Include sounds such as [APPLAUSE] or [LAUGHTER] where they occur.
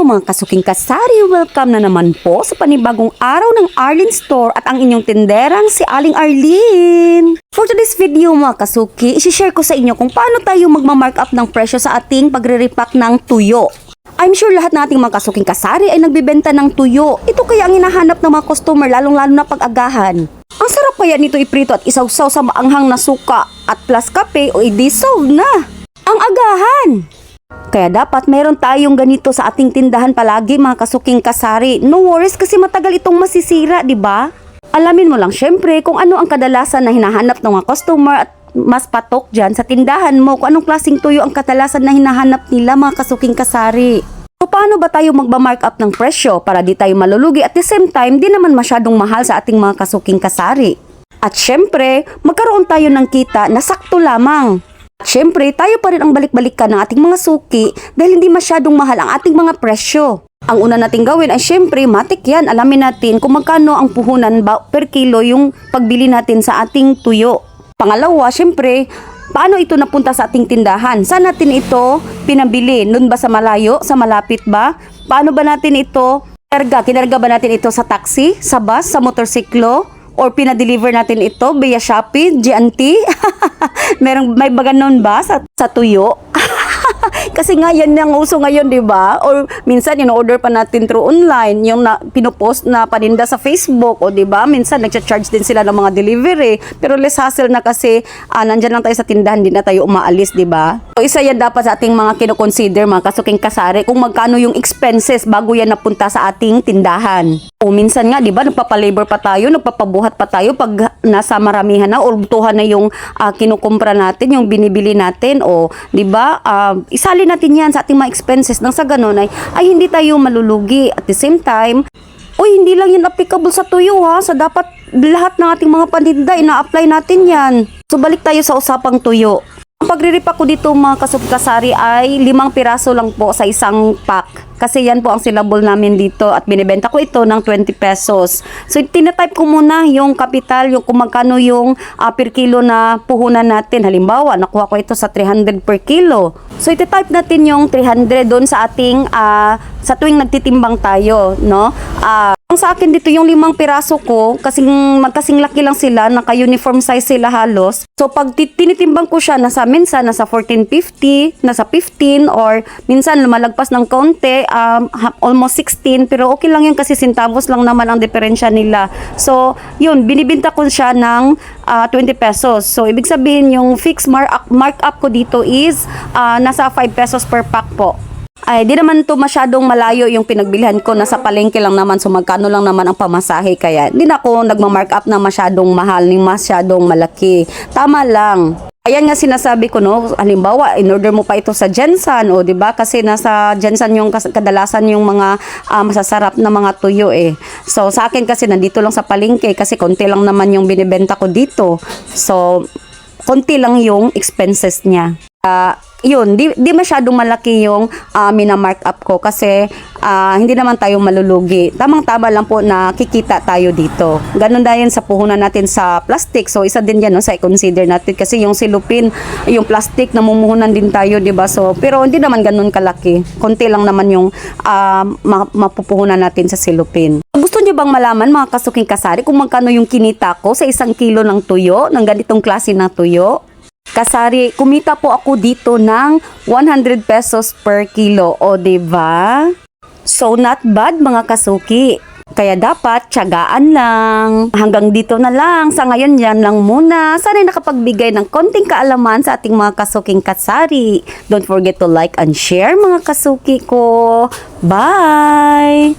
Hello mga kasuking kasari, welcome na naman po sa panibagong araw ng Arlene Store at ang inyong tinderang si Aling Arlene. For today's video mga kasuki, isi-share ko sa inyo kung paano tayo magma-mark up ng presyo sa ating pagre-repack ng tuyo. I'm sure lahat nating mga kasuking kasari ay nagbibenta ng tuyo. Ito kaya ang hinahanap ng mga customer lalong-lalo na pag-agahan. Ang sarap kaya nito iprito at isawsaw sa maanghang na suka at plus kape o i-dissolve na. Ang agahan! Kaya dapat meron tayong ganito sa ating tindahan palagi mga kasuking kasari. No worries kasi matagal itong masisira, di ba? Alamin mo lang syempre kung ano ang kadalasan na hinahanap ng mga customer at mas patok dyan sa tindahan mo kung anong klaseng tuyo ang kadalasan na hinahanap nila mga kasuking kasari. So paano ba tayo magba-mark up ng presyo para di tayo malulugi at the same time di naman masyadong mahal sa ating mga kasuking kasari? At syempre, magkaroon tayo ng kita na sakto lamang. At syempre, tayo pa rin ang balik-balikan ng ating mga suki dahil hindi masyadong mahal ang ating mga presyo. Ang una nating gawin ay syempre, matik. Alamin natin kung magkano ang puhunan ba per kilo yung pagbili natin sa ating tuyo. Pangalawa, syempre, paano ito napunta sa ating tindahan? Saan natin ito pinabili? Noon ba sa malayo? Sa malapit ba? Paano ba natin ito kinarga? Kinarga ba natin ito sa taxi? Sa bus? Sa motorsiklo? Or pinadeliver natin ito via Shopee? GNT? [LAUGHS] Merong, may ba ganun ba sa, sa tuyo? Kasi nga yan ang uso ngayon, 'di ba? Or minsan in-order pa natin through online, yung na, pinopost na paninda sa Facebook, o 'di ba? Minsan nagcha-charge din sila ng mga delivery, pero less hassle na kasi ah, nandyan lang tayo sa tindahan, hindi na tayo umaalis, 'di ba? So isa yan dapat sa ating mga kino-consider mga kasuking kasari kung magkano yung expenses bago yan napunta sa ating tindahan. O minsan nga, 'di ba, nagpapa-labor pa tayo, nagpapabuhat pa tayo pag nasa maramihan na or butuhan na yung ah, kinukumpra natin, yung binibili natin o 'di ba? Ah, isali natin 'yan sa ating mga expenses nang sa ganun ay ay hindi tayo malulugi. At the same time, Uy, hindi lang yan applicable sa tuyo ha. Sa dapat lahat ng ating mga paninda, ina-apply natin yan. So balik tayo sa usapang tuyo. Ang pagre-repack ko dito mga kasubkasari ay limang piraso lang po sa isang pack. Kasi yan po ang syllable namin dito at binibenta ko ito ng 20 pesos. So tinatype ko muna yung kapital, yung kung magkano yung ah, per kilo na puhunan natin. Halimbawa, nakuha ko ito sa 300 per kilo. So iti-type natin yung 300 doon sa ating ah, sa tuwing nagtitimbang tayo, no? Ah, ang sa akin dito yung limang piraso ko, kasing magkasing laki lang sila, naka-uniform size sila halos. So pag ti- tinitimbang ko siya, nasa minsan nasa 14.50, nasa 15 or minsan lumalagpas ng kaunti, um, almost 16 pero okay lang yun kasi centavos lang naman ang diferensya nila. So yun, binibinta ko siya ng ah, 20 pesos. So ibig sabihin yung fixed mark markup ko dito is ah, nasa 5 pesos per pack po. Ay, di naman to masyadong malayo yung pinagbilhan ko. Nasa palengke lang naman, so magkano lang naman ang pamasahe. Kaya, di na ako nagma-mark up na masyadong mahal, ni masyadong malaki. Tama lang. Ayan nga sinasabi ko no, halimbawa, in order mo pa ito sa Jensen o 'di ba? Kasi nasa Jensen yung kadalasan yung mga ah, masasarap na mga tuyo eh. So sa akin kasi nandito lang sa palengke kasi konti lang naman yung binibenta ko dito. So konti lang yung expenses niya. Ah, yun, di, di masyadong malaki yung uh, mina-mark up ko kasi ah, hindi naman tayo malulugi. Tamang-tama lang po na kikita tayo dito. Ganun din sa puhunan natin sa plastic. So, isa din yan no, sa i-consider natin kasi yung silupin, yung plastic, namumuhunan din tayo, di ba? So, pero hindi naman ganun kalaki. Konti lang naman yung ah, ma- mapupuhunan natin sa silupin. Gusto niyo bang malaman mga kasuking kasari kung magkano yung kinita ko sa isang kilo ng tuyo, ng ganitong klase ng tuyo? Kasari, kumita po ako dito ng 100 pesos per kilo. O, ba? So, not bad mga kasuki. Kaya dapat, tiyagaan lang. Hanggang dito na lang. Sa ngayon, yan lang muna. Sana'y nakapagbigay ng konting kaalaman sa ating mga kasuking kasari. Don't forget to like and share mga kasuki ko. Bye!